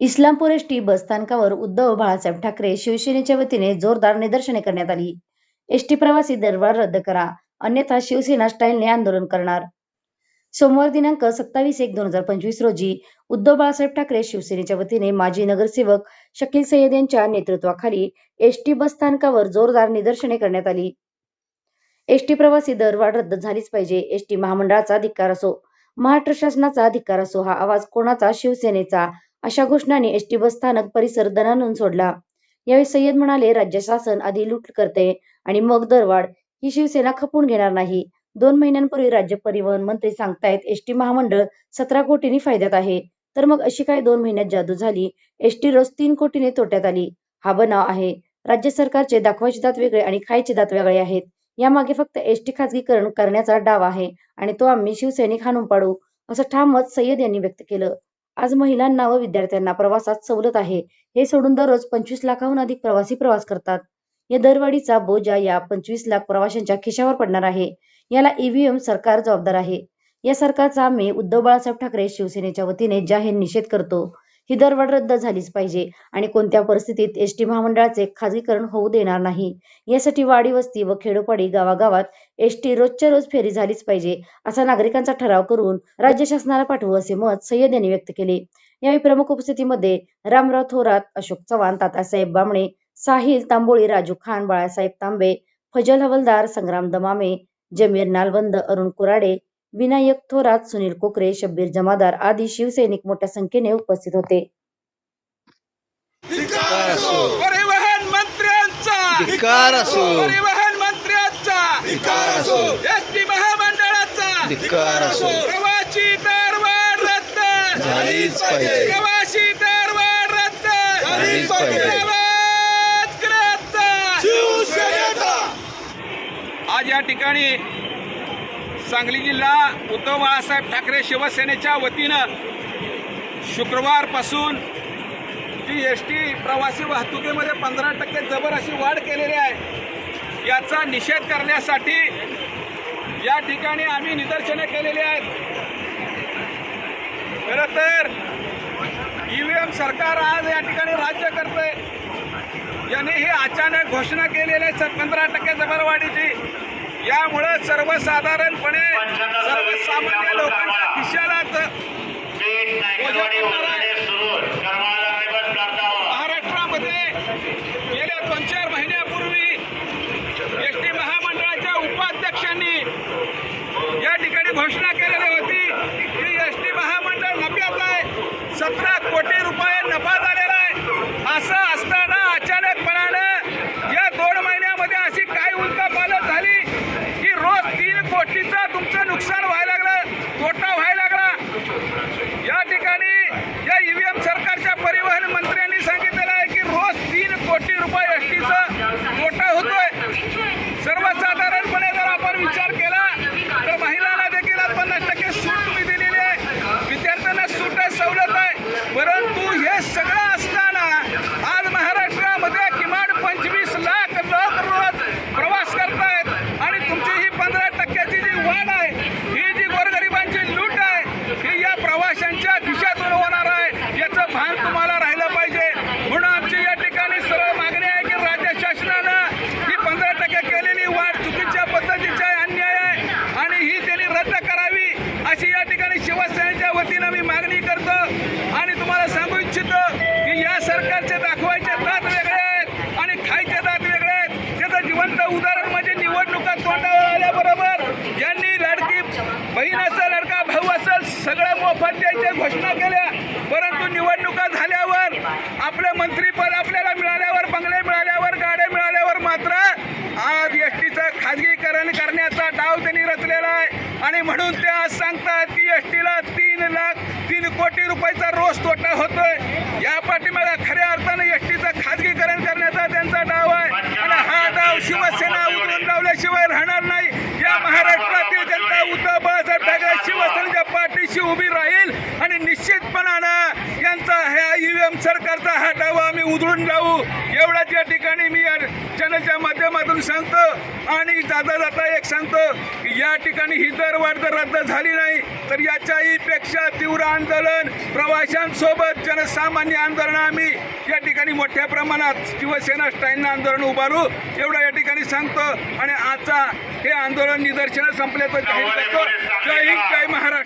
Islampur S T bus बसस्थानकावर उद्धव बाळासाहेब ठाकरे शिवसेनेच्या वतीने जोरदार निदर्शने करण्यात आली. एसटी प्रवासी दरवाढ रद्द करा, अन्यथा शिवसेना स्टाईलने आंदोलन करणार. सोमवार दिनांक सत्तावीस एक दोन हजार पंचवीस रोजी उद्धव बाळासाहेब ठाकरे शिवसेनेच्या वतीने माजी नगरसेवक शकील सय्यद यांच्या नेतृत्वाखाली एसटी बसस्थानकावर जोरदार निदर्शने करण्यात आली. एसटी प्रवासी दरवाढ रद्द झालीच पाहिजे. एसटी महामंडळाचा धिक्कार असो, महाराष्ट्र शासनाचा धिक्कार असो, हा आवाज कोणाचा? शिवसेनेचा. अशा घोषणाने एसटी बसस्थानक परिसर दणाणून सोडला. यावेळी सय्यद म्हणाले, राज्य शासन आधी लूट करते आणि मग दरवाढ, ही शिवसेना खपवून घेणार नाही. दोन महिन्यांपूर्वी राज्य परिवहन मंत्री सांगतायत एसटी महामंडळ सतरा कोटींनी फायद्यात आहे. तर मग अशी काय दोन महिन्यात जादू झाली? एसटी रोज तीन कोटींनी तोट्यात आली. हा बनाव आहे. राज्य सरकारचे दाखवायचे दात वेगळे आणि खायचे दात वेगळे आहेत. यामागे फक्त एसटी खासगीकरण करण्याचा डाव आहे आणि तो आम्ही शिवसैनिक हाणून पाडू, असं ठाम मत सय्यद यांनी व्यक्त केलं. आज महिलांना व विद्यार्थ्यांना प्रवासात सवलत आहे, हे सोडून दररोज पंचवीस लाखाहून अधिक प्रवासी प्रवास करतात. या दरवाढीचा बोजा या पंचवीस लाख प्रवाशांच्या खिशावर पडणार आहे. याला ईव्हीएम सरकार जबाबदार आहे. या सरकारचा आम्ही उद्धव बाळासाहेब ठाकरे शिवसेनेच्या वतीने जाहीर निषेध करतो. ही दरवाढ रद्द झालीच पाहिजे आणि कोणत्या परिस्थितीत एसटी महामंडळाचे खासगीकरण होऊ देणार नाही. यासाठी वाडी वस्ती व खेडोपाडी गावागावात एसटी रोजच्या रोज फेरी झालीच पाहिजे, असा नागरिकांचा ठराव करून राज्य शासनाला पाठवू, असे मत सय्यद यांनी व्यक्त केले. यावेळी प्रमुख उपस्थितीमध्ये रामराव थोरात, अशोक चव्हाण, तात्यासाहेब बामणे, साहिल तांबोळी, राजू खान, बाळासाहेब तांबे, फजल हवलदार, संग्राम दमामे, जमीर नालवंद, अरुण कुराडे, विनायक थोरात, सुनील कोकरे, शब्बीर जमादार आदी शिवसैनिक मोठ्या संख्येने उपस्थित होते. परिवहन मंत्र्यांचा. आवाज करायचा. शिवसेनेचा. आज या ठिकाणी सांगली जिल्हा उद्धव बाळासाहेब ठाकरे शिवसेनेच्या वतीनं शुक्रवारपासून जी एस टी प्रवासी वाहतुकीमध्ये पंधरा टक्के जबर अशी वाढ केलेली आहे. याचा निषेध करण्यासाठी या ठिकाणी आम्ही निदर्शनं केलेली आहेत. खरं तर ईव्हीएम सरकार आज या ठिकाणी राज्य करतंय. यांनी ही अचानक घोषणा केलेली आहे पंधरा टक्के जबरवाढीची. यामुळं सर्वसाधारणपणे सर्वसामान्य लोकांच्या खिशालाच महाराष्ट्रामध्ये गेल्या दोन चार महिन्यापूर्वी एस टी महामंडळाच्या उपाध्यक्षांनी या ठिकाणी घोषणा केलेली होती की एस टी महामंडळ नफ्यात आहे. सतरा कोटी रुपये नफा झालेला आहे असं असताना अचानकपणानं या दोन महिन्यामध्ये अशी काय उलटापालट झाली की रोज तीन कोटीचं तुमचं नुकसान व्हायला लागलं तोटा व्हायला लागला या ठिकाणी या ईव्हीएम सरकारच्या परिवहन मंत्र्यांनी सांगितलेलं आहे की रोज तीन कोटी रुपये एस टीचा तोटा होतोय सर्वसाधारणपणे जर आपण विचार केला तर महिलांना देखील आज पन्नास टक्के सूट तुम्ही दिलेली आहे विद्यार्थ्यांना सूट आहे सवलत आहे परंतु हे सगळं असताना आज महाराष्ट्रामध्ये किमान पंचवीस लाख लोक रोज प्रवास करतायत आणि तुमची ही पंधरा टक्क्याची जी वाढ आहे ही जी गोरगरिबांची लूट आहे ही या प्रवाशांच्या खिशातून होणार आहे याचं भान तुम्हाला राहिलं पाहिजे म्हणून आमची या ठिकाणी सरळ मागणी आहे की राज्य शासनानं ही पंधरा टक्के केलेली वाढ चुकीच्या पद्धतीची आहे अन्याय आहे आणि ही त्यांनी रद्द करावी अशी या ठिकाणी शिवसेनेच्या वतीनं मी मागणी करतो आणि तुम्हाला सांगू इच्छितो की या सरकारचे दाखवायचे दात वेगळे आहेत आणि खायचे दात वेगळे आहेत त्याचं जिवंत उदाहरण म्हणजे निवडणुका तोंडावर आल्याबरोबर यांनी लाडकी बहीण असेल लडका भाऊ असेल सगळं मोफत द्यायच्या घोषणा केल्या. परंतु निवडणुका झाल्यावर आपलं मंत्रीपद आपल्याला मिळाल्यावर बंगले मिळाल्यावर गाड्या मिळाल्यावर मात्र आज एस टीचं खाजगीकरण करण्याचा डाव त्यांनी रचलेला आहे. आणि म्हणून ते आज सांगतात की एस टीला तीन लाख तीन कोटी रुपयाचा रोज तोटा होतोय. या पाठीमागा खऱ्या अर्थानं एस टीचं खाजगीकरण करण्याचा त्यांचा डाव आहे आणि हा डाव शिवसेना उतरून लावल्याशिवाय राहणार नाही या महाराष्ट्रातील जनता उद्धव बाळासाहेब ठाकरे शिवसेनेच्या पाठीशी उभी राहील आणि निश्चितपणानं यांचा ह्या ईव्हीएम सरकारचा हा डावा आम्ही उधळून जाऊ. एवढाच या ठिकाणी मी या चॅनलच्या माध्यमातून सांगतो. आणि जाता जाता एक सांगतो की या ठिकाणी ही दरवाढ जर रद्द झाली नाही तर याच्याही पेक्षा तीव्र आंदोलन प्रवाशांसोबत जनसामान्य आंदोलन आम्ही या ठिकाणी मोठ्या प्रमाणात शिवसेना स्टाईन आंदोलन उभारू एवढा या ठिकाणी सांगतो. आणि आजचा हे आंदोलन निदर्शनं संपल्याचं जाहीर करतो. जय हिंद जय महाराष्ट्र.